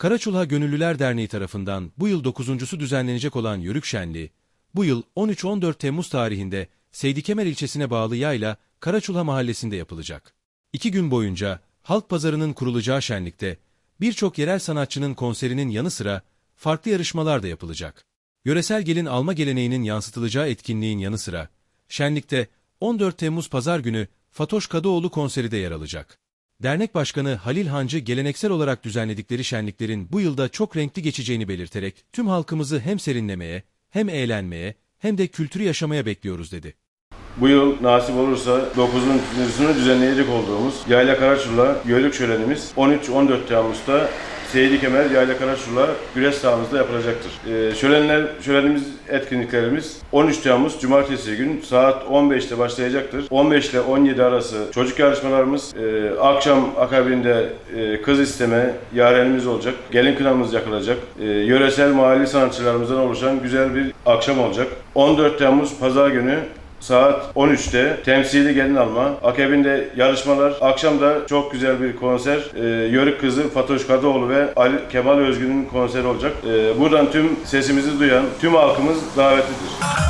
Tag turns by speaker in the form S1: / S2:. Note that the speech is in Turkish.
S1: Karaçulha Gönüllüler Derneği tarafından bu yıl dokuzuncusu düzenlenecek olan Yörük Şenliği, bu yıl 13-14 Temmuz tarihinde Seydi Kemer ilçesine bağlı Yayla, Karaçulha mahallesinde yapılacak. İki gün boyunca halk pazarının kurulacağı şenlikte birçok yerel sanatçının konserinin yanı sıra farklı yarışmalar da yapılacak. Yöresel gelin alma geleneğinin yansıtılacağı etkinliğin yanı sıra şenlikte 14 Temmuz pazar günü Fatoş Kadıoğlu konseri de yer alacak. Dernek Başkanı Halil Hancı geleneksel olarak düzenledikleri şenliklerin bu yılda çok renkli geçeceğini belirterek tüm halkımızı hem serinlemeye, hem eğlenmeye, hem de kültürü yaşamaya bekliyoruz dedi.
S2: Bu yıl nasip olursa 9.sunu düzenleyecek olduğumuz Yayla Karaçurla Gölük Şölenimiz 13-14 Temmuz'da Seydi Kemer Yayla Karaçurla güreş sahamızda yapılacaktır. Ee, şölenler, şölenimiz, etkinliklerimiz 13 Temmuz Cumartesi gün saat 15'te başlayacaktır. 15 ile 17 arası çocuk yarışmalarımız, e, akşam akabinde e, kız isteme yarenimiz olacak. Gelin kınamız yakılacak. E, yöresel mahalli sanatçılarımızdan oluşan güzel bir akşam olacak. 14 Temmuz Pazar günü Saat 13'te temsili gelin alma, akabinde yarışmalar, akşam da çok güzel bir konser. Ee, Yörük kızı Fatoş Kadıoğlu ve Ali Kemal Özgün'ün konseri olacak. Ee, buradan tüm sesimizi duyan tüm halkımız davetlidir.